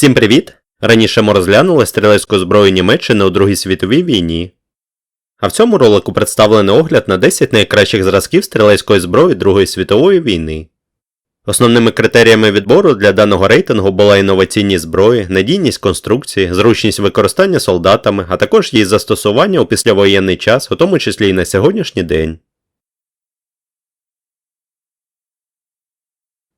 Всім привіт! Раніше ми розглянули стрілецьку зброю Німеччини у Другій світовій війні. А в цьому ролику представлений огляд на 10 найкращих зразків стрілецької зброї Другої світової війни. Основними критеріями відбору для даного рейтингу була інноваційність зброї, надійність конструкції, зручність використання солдатами, а також її застосування у післявоєнний час, у тому числі і на сьогоднішній день.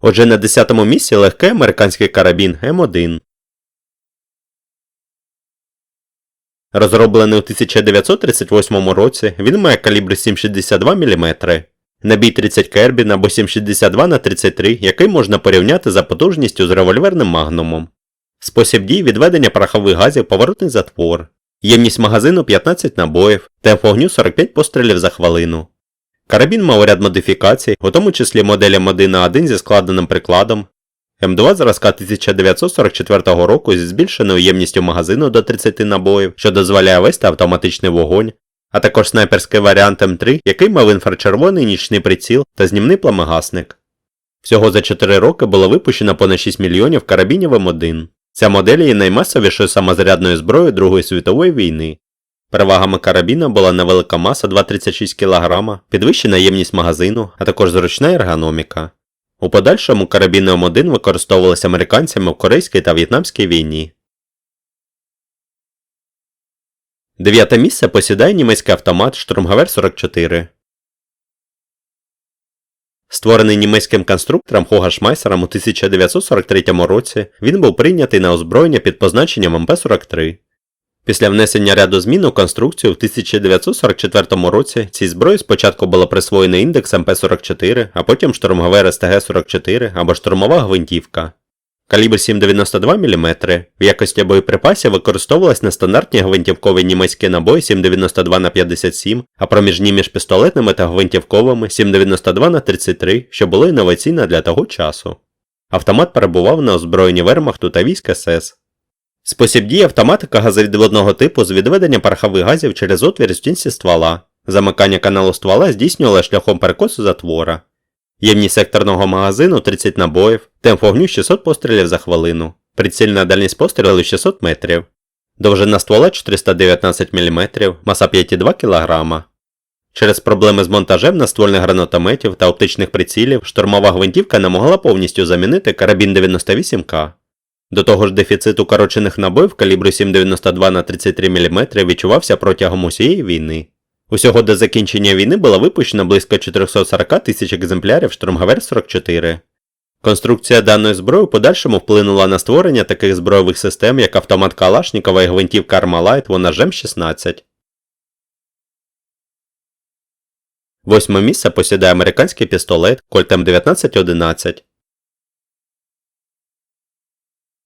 Отже, на 10-му місці легкий американський карабін М1. Розроблений у 1938 році, він має калібр 7,62 мм, набій 30 кербін або 7,62 на 33 який можна порівняти за потужністю з револьверним магнумом. Спосіб дій відведення порохових газів поворотний затвор. Ємність магазину 15 набоїв, темп вогню 45 пострілів за хвилину. Карабін мав ряд модифікацій, у тому числі модель М1 на 1 зі складеним прикладом, М2 зразка 1944 року зі збільшеною ємністю магазину до 30 набоїв, що дозволяє вести автоматичний вогонь, а також снайперський варіант М3, який мав інфрачервоний нічний приціл та знімний пламегасник. Всього за 4 роки було випущено понад 6 мільйонів карабінів М1. Ця модель є наймасовішою самозарядною зброєю Другої світової війни. Перевагами карабіна була невелика маса 2,36 кг, підвищена ємність магазину, а також зручна ергономіка. У подальшому карабін М1 використовувалися американцями в Корейській та В'єтнамській війні. Дев'яте місце посідає німецький автомат Штурмгавер 44. Створений німецьким конструктором Хога Шмайсером у 1943 році, він був прийнятий на озброєння під позначенням МП-43. Після внесення ряду змін у конструкцію в 1944 році цій зброї спочатку було присвоєно індекс МП-44, а потім штурмовер СТГ-44 або штурмова гвинтівка. Калібр 7,92 мм в якості боєприпасів використовувалась нестандартні гвинтівкові німецькі набої 7,92 на 57, а проміжні між пістолетними та гвинтівковими 7,92 на 33, що було інноваційно для того часу. Автомат перебував на озброєнні Вермахту та військ СС. Спосіб дії автоматика газовідводного типу з відведення порохових газів через отвір в стінці ствола. Замикання каналу ствола здійснювали шляхом перекосу затвора. Ємність секторного магазину 30 набоїв, темп вогню 600 пострілів за хвилину, прицільна дальність пострілу 600 метрів, довжина ствола 419 мм, маса 5,2 кг. Через проблеми з монтажем наствольних гранатометів та оптичних прицілів штурмова гвинтівка не могла повністю замінити карабін 98К. До того ж дефіцит укорочених набоїв калібру 7,92 на 33 мм відчувався протягом усієї війни. Усього до закінчення війни було випущено близько 440 тисяч екземплярів штурмгавер 44. Конструкція даної зброї в подальшому вплинула на створення таких збройових систем, як автомат Калашникова і гвинтівка Армалайт вона 16. Восьме місце посідає американський пістолет Colt M1911.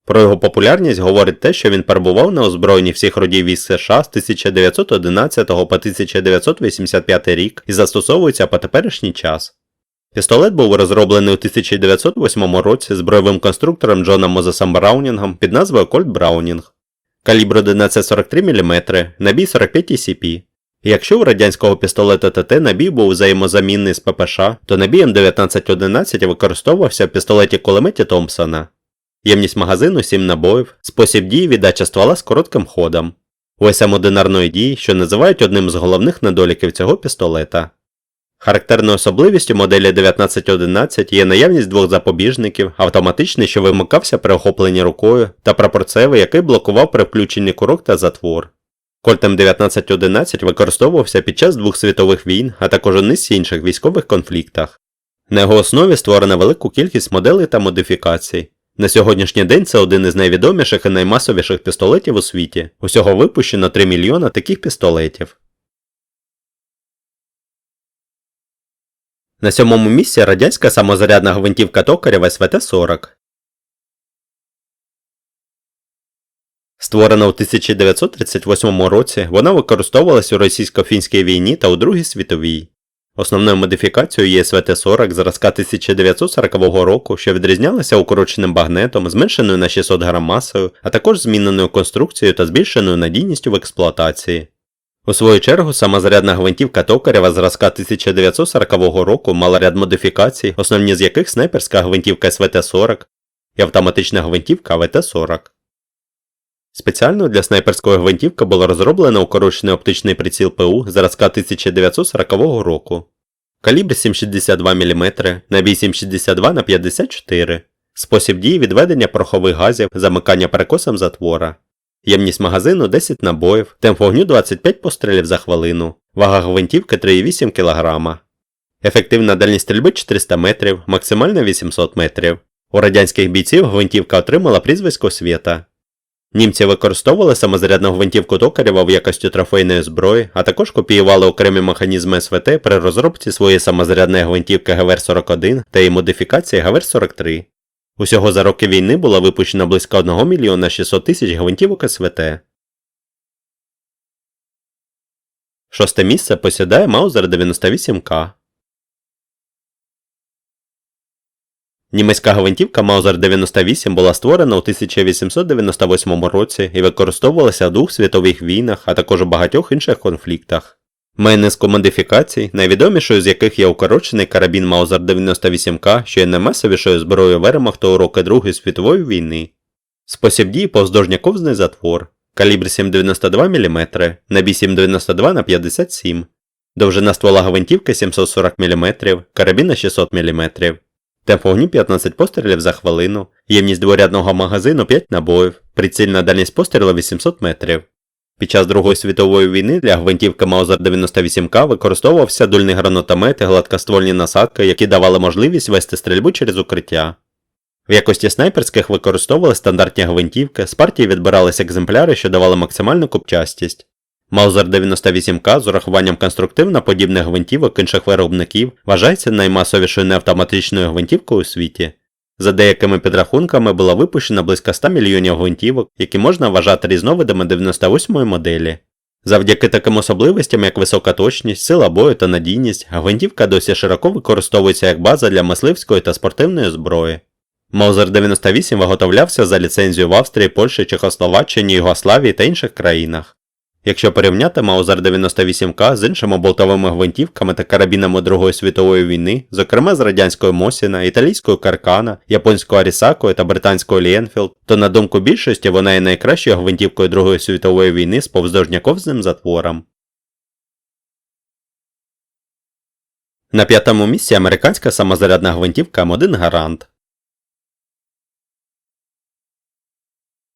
Про його популярність говорить те, що він перебував на озброєнні всіх родів військ США з 1911 по 1985 рік і застосовується по теперішній час. Пістолет був розроблений у 1908 році збройовим конструктором Джоном Мозесом Браунінгом під назвою Colt Browning. Калібр 1143 мм, набій 45 ECP. Якщо у радянського пістолета ТТ набій був взаємозамінний з ППШ, то набій М1911 використовувався в пістолеті кулеметі Томпсона. Ємність магазину 7 набоїв, спосіб дії віддача ствола з коротким ходом. Ось одинарної дії, що називають одним з головних недоліків цього пістолета. Характерною особливістю моделі 1911 є наявність двох запобіжників, автоматичний, що вимикався при охопленні рукою, та прапорцевий, який блокував при включенні курок та затвор. Кольт М1911 використовувався під час двох світових війн, а також у низці інших військових конфліктах. На його основі створена велику кількість моделей та модифікацій. На сьогоднішній день це один із найвідоміших і наймасовіших пістолетів у світі. Усього випущено 3 мільйона таких пістолетів. На сьомому місці радянська самозарядна гвинтівка токарєва СВТ-40. Створена у 1938 році, вона використовувалась у російсько-фінській війні та у Другій світовій. Основною модифікацією є СВТ-40 зразка 1940 року, що відрізнялася укороченим багнетом, зменшеною на 600 грам масою, а також зміненою конструкцією та збільшеною надійністю в експлуатації. У свою чергу самозарядна гвинтівка Токарєва зразка 1940 року мала ряд модифікацій, основні з яких снайперська гвинтівка СВТ-40 і автоматична гвинтівка ВТ-40. Спеціально для снайперської гвинтівки було розроблено укорочений оптичний приціл ПУ зразка 1940 року. Калібр 7,62 мм на 8,62 на 54 Спосіб дії відведення порохових газів, замикання перекосом затвора. Ємність магазину 10 набоїв, темп вогню 25 пострілів за хвилину, вага гвинтівки 3,8 кг. Ефективна дальність стрільби 400 метрів, максимальна 800 метрів. У радянських бійців гвинтівка отримала прізвисько Свєта. Німці використовували самозарядну гвинтівку Токарєва в якості трофейної зброї, а також копіювали окремі механізми СВТ при розробці своєї самозарядної гвинтівки ГВР-41 та її модифікації ГВР-43. Усього за роки війни було випущено близько 1 мільйона 600 тисяч гвинтівок СВТ. Шосте місце посідає Маузер 98К. Німецька гвинтівка Маузер 98 була створена у 1898 році і використовувалася у двох світових війнах, а також у багатьох інших конфліктах. Має модифікацій, найвідомішою з яких є укорочений карабін Маузер 98К, що є наймасовішою зброєю Вермахту у роки Другої світової війни. Спосіб дії повздовжняковзний затвор, калібр 7,92 мм, набій 7,92 на 57 довжина ствола гвинтівки 740 мм, карабіна 600 мм. Темп вогню 15 пострілів за хвилину, ємність дворядного магазину 5 набоїв, прицільна дальність пострілу 800 метрів. Під час Другої світової війни для гвинтівки Маузер 98К використовувався дульний гранатомет і гладкоствольні насадки, які давали можливість вести стрільбу через укриття. В якості снайперських використовували стандартні гвинтівки, з партії відбиралися екземпляри, що давали максимальну купчастість. Маузер 98К з урахуванням конструктивно подібних гвинтівок інших виробників вважається наймасовішою неавтоматичною гвинтівкою у світі. За деякими підрахунками було випущено близько 100 мільйонів гвинтівок, які можна вважати різновидами 98-ї моделі. Завдяки таким особливостям, як висока точність, сила бою та надійність, гвинтівка досі широко використовується як база для мисливської та спортивної зброї. Маузер 98 виготовлявся за ліцензію в Австрії, Польщі, Чехословаччині, Югославії та інших країнах. Якщо порівняти Маузер 98К з іншими болтовими гвинтівками та карабінами Другої світової війни, зокрема з радянської Мосіна, італійської Каркана, японського Арісакою та британського Лієнфілд, то на думку більшості вона є найкращою гвинтівкою Другої світової війни з повздовжняковзним затвором. На п'ятому місці американська самозарядна гвинтівка М1 Гарант.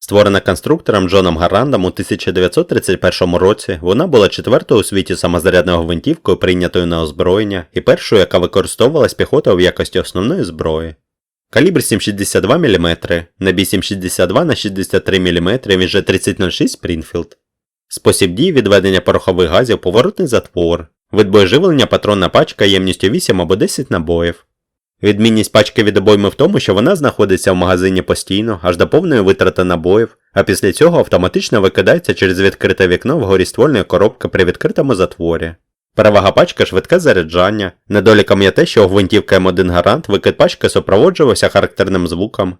Створена конструктором Джоном Гарандом у 1931 році, вона була четвертою у світі самозарядною гвинтівкою, прийнятою на озброєння, і першою, яка використовувалась піхотою в якості основної зброї. Калібр 7,62 мм, набій 7,62 на 63 мм, же 3006 Спрінфілд. Спосіб дії відведення порохових газів поворотний затвор. Вид боєживлення патронна пачка ємністю 8 або 10 набоїв. Відмінність пачки від обойми в тому, що вона знаходиться в магазині постійно, аж до повної витрати набоїв, а після цього автоматично викидається через відкрите вікно вгорі ствольної коробки при відкритому затворі. Перевага пачки швидке заряджання. Недоліком є те, що у гвинтівки М1 Гарант викид пачки супроводжувався характерним звуком,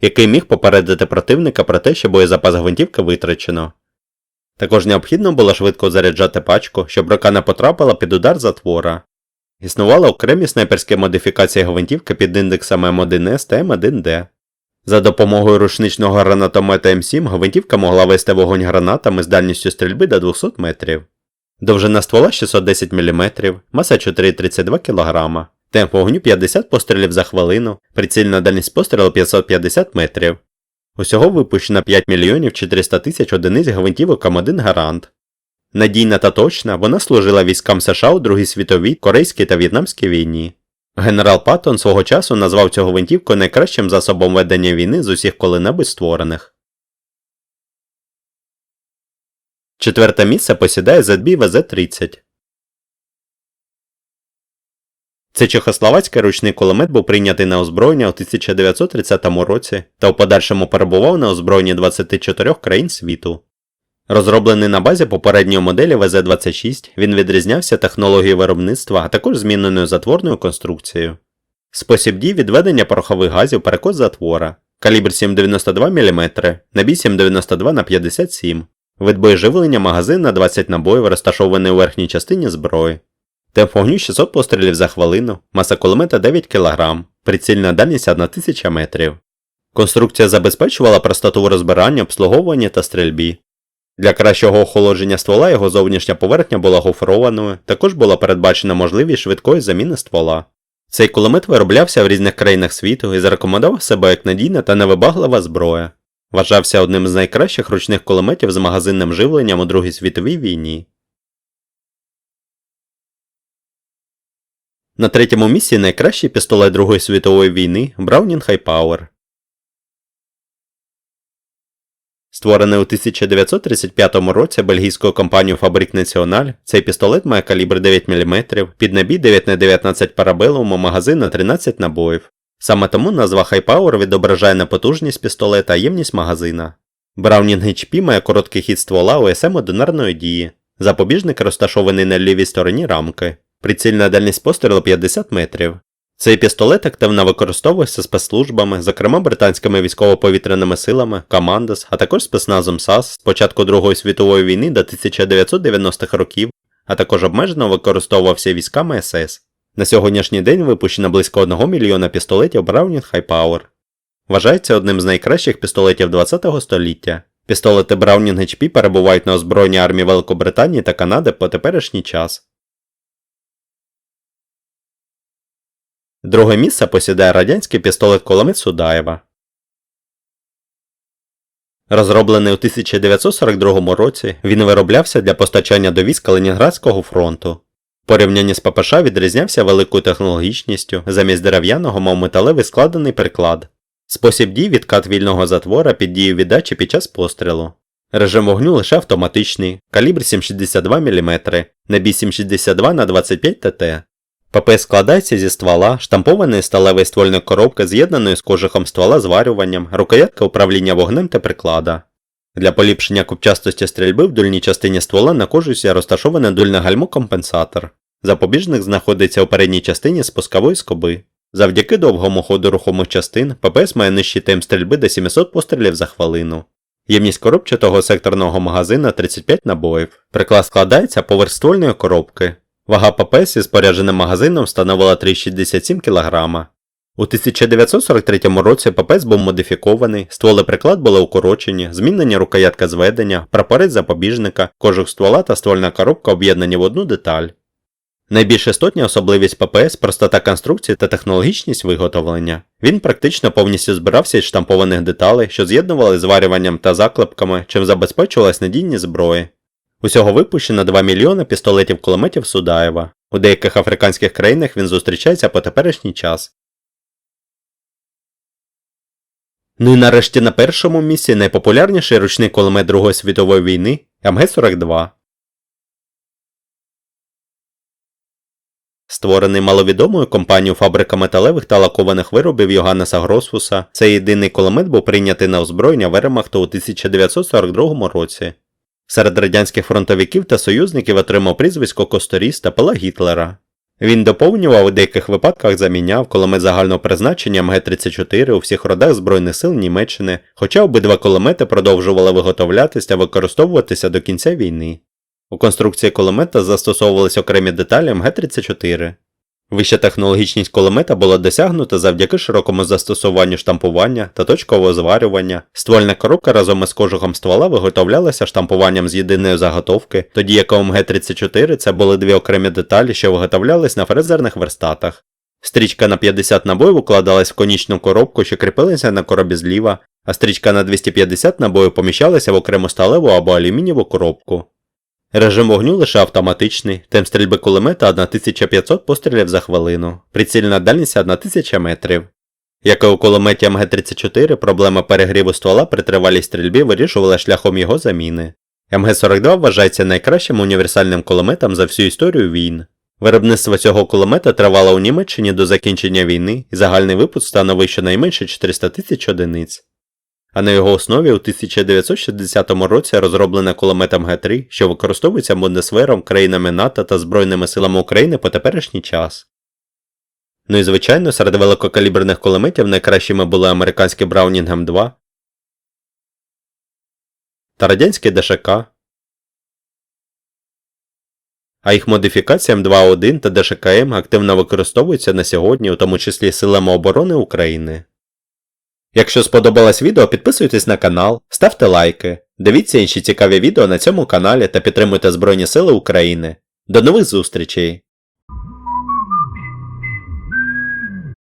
який міг попередити противника про те, що боєзапас гвинтівки витрачено. Також необхідно було швидко заряджати пачку, щоб рука не потрапила під удар затвора. Існували окремі снайперські модифікації гвинтівки під індексами М1С та М1Д. За допомогою рушничного гранатомета М7 гвинтівка могла вести вогонь гранатами з дальністю стрільби до 200 метрів. Довжина ствола 610 мм, маса 4,32 кг, темп вогню 50 пострілів за хвилину, прицільна дальність пострілу 550 метрів. Усього випущено 5 мільйонів 400 тисяч одиниць гвинтівок М1 Гарант. Надійна та точна, вона служила військам США у Другій світовій, Корейській та В'єтнамській війні. Генерал Паттон свого часу назвав цю гвинтівку найкращим засобом ведення війни з усіх коли-небудь створених. Четверте місце посідає ZB VZ-30. Цей чехословацький ручний кулемет був прийнятий на озброєння у 1930 році та в подальшому перебував на озброєнні 24 країн світу. Розроблений на базі попередньої моделі ВЗ-26, він відрізнявся технологією виробництва, а також зміненою затворною конструкцією. Спосіб дій відведення порохових газів перекос затвора, калібр 7,92 мм, набій 7,92 на 57 вид боєживлення магазин на 20 набоїв, розташований у верхній частині зброї. Темп вогню 600 пострілів за хвилину, маса кулемета 9 кг, прицільна дальність 1000 метрів. Конструкція забезпечувала простоту в розбиранні, обслуговуванні та стрільбі. Для кращого охолодження ствола його зовнішня поверхня була гофрованою, також була передбачена можливість швидкої заміни ствола. Цей кулемет вироблявся в різних країнах світу і зарекомендував себе як надійна та невибаглива зброя. Вважався одним з найкращих ручних кулеметів з магазинним живленням у Другій світовій війні. На третьому місці найкращий пістолет Другої світової війни Browning High Створений у 1935 році бельгійською компанією Fabric National, цей пістолет має калібр 9 мм, під набій 9х19 парабелум, магазин на 13 набоїв. Саме тому назва High Power відображає не потужність пістолета, а ємність магазина. Browning HP має короткий хід ствола ОСМ одинарної дії. Запобіжник розташований на лівій стороні рамки. Прицільна дальність пострілу 50 метрів. Цей пістолет активно використовується спецслужбами, зокрема британськими військово-повітряними силами, Командос, а також спецназом САС з початку Другої світової війни до 1990-х років, а також обмежено використовувався військами СС. На сьогоднішній день випущено близько 1 мільйона пістолетів Browning High Power. Вважається одним з найкращих пістолетів ХХ століття. Пістолети Browning HP перебувають на озброєнні армії Великобританії та Канади по теперішній час. Друге місце посідає радянський пістолет кулемет Судаєва. Розроблений у 1942 році, він вироблявся для постачання до військ Калінінградського фронту. В порівнянні з ППШ відрізнявся великою технологічністю, замість дерев'яного мав металевий складений приклад. Спосіб дій відкат вільного затвора під дію віддачі під час пострілу. Режим вогню лише автоматичний, калібр 7,62 мм, набій 7,62 на 25 ТТ. ПП складається зі ствола, штампованої сталевої ствольної коробки, з'єднаної з кожухом ствола зварюванням, рукоятка управління вогнем та приклада. Для поліпшення купчастості стрільби в дульній частині ствола на кожусі розташоване дульне гальмо компенсатор. Запобіжник знаходиться у передній частині спускової скоби. Завдяки довгому ходу рухомих частин ППС має нижчий темп стрільби до 700 пострілів за хвилину. Ємність коробчатого секторного магазина 35 набоїв. Приклад складається поверх ствольної коробки. Вага ППС із спорядженим магазином становила 367 кг. У 1943 році ППС був модифікований, стволи приклад були укорочені, змінені рукоятка зведення, прапорець запобіжника, кожух ствола та ствольна коробка об'єднані в одну деталь. Найбільш істотня особливість ППС простота конструкції та технологічність виготовлення. Він практично повністю збирався із штампованих деталей, що з'єднували зварюванням та заклепками, чим забезпечувалась надійність зброї. Усього випущено 2 мільйони пістолетів кулеметів Судаєва. У деяких африканських країнах він зустрічається по теперішній час. Ну і нарешті на першому місці найпопулярніший ручний кулемет Другої світової війни МГ-42. Створений маловідомою компанією фабрика металевих та лакованих виробів Йоганнеса Гросфуса, цей єдиний кулемет був прийнятий на озброєння Веремахту у 1942 році. Серед радянських фронтовиків та союзників отримав прізвисько Косторіста Пела Гітлера. Він доповнював у деяких випадках заміняв кулемет загального призначення МГ-34 у всіх родах Збройних сил Німеччини, хоча обидва кулемети продовжували виготовлятися та використовуватися до кінця війни. У конструкції кулемета застосовувалися окремі деталі МГ-34. Вища технологічність кулемета була досягнута завдяки широкому застосуванню штампування та точкового зварювання. Ствольна коробка разом із кожухом ствола виготовлялася штампуванням з єдиної заготовки, тоді як у МГ-34 це були дві окремі деталі, що виготовлялись на фрезерних верстатах. Стрічка на 50 набоїв укладалась в конічну коробку, що кріпилася на коробі зліва, а стрічка на 250 набоїв поміщалася в окрему сталеву або алюмінієву коробку. Режим вогню лише автоматичний, темп стрільби кулемета 1500 пострілів за хвилину, прицільна дальність 1000 метрів. Як і у кулеметі МГ-34, проблема перегріву ствола при тривалій стрільбі вирішувала шляхом його заміни. МГ-42 вважається найкращим універсальним кулеметом за всю історію війн. Виробництво цього кулемета тривало у Німеччині до закінчення війни, і загальний випуск становив щонайменше 400 тисяч одиниць а на його основі у 1960 році розроблена кулеметом Г3, що використовується Бундесвером, країнами НАТО та Збройними силами України по теперішній час. Ну і звичайно, серед великокаліберних кулеметів найкращими були американські Браунінг М2 та радянський ДШК. А їх модифікація М2А1 та ДШКМ активно використовуються на сьогодні, у тому числі силами оборони України. Якщо сподобалось відео, підписуйтесь на канал, ставте лайки, дивіться інші цікаві відео на цьому каналі та підтримуйте Збройні Сили України. До нових зустрічей!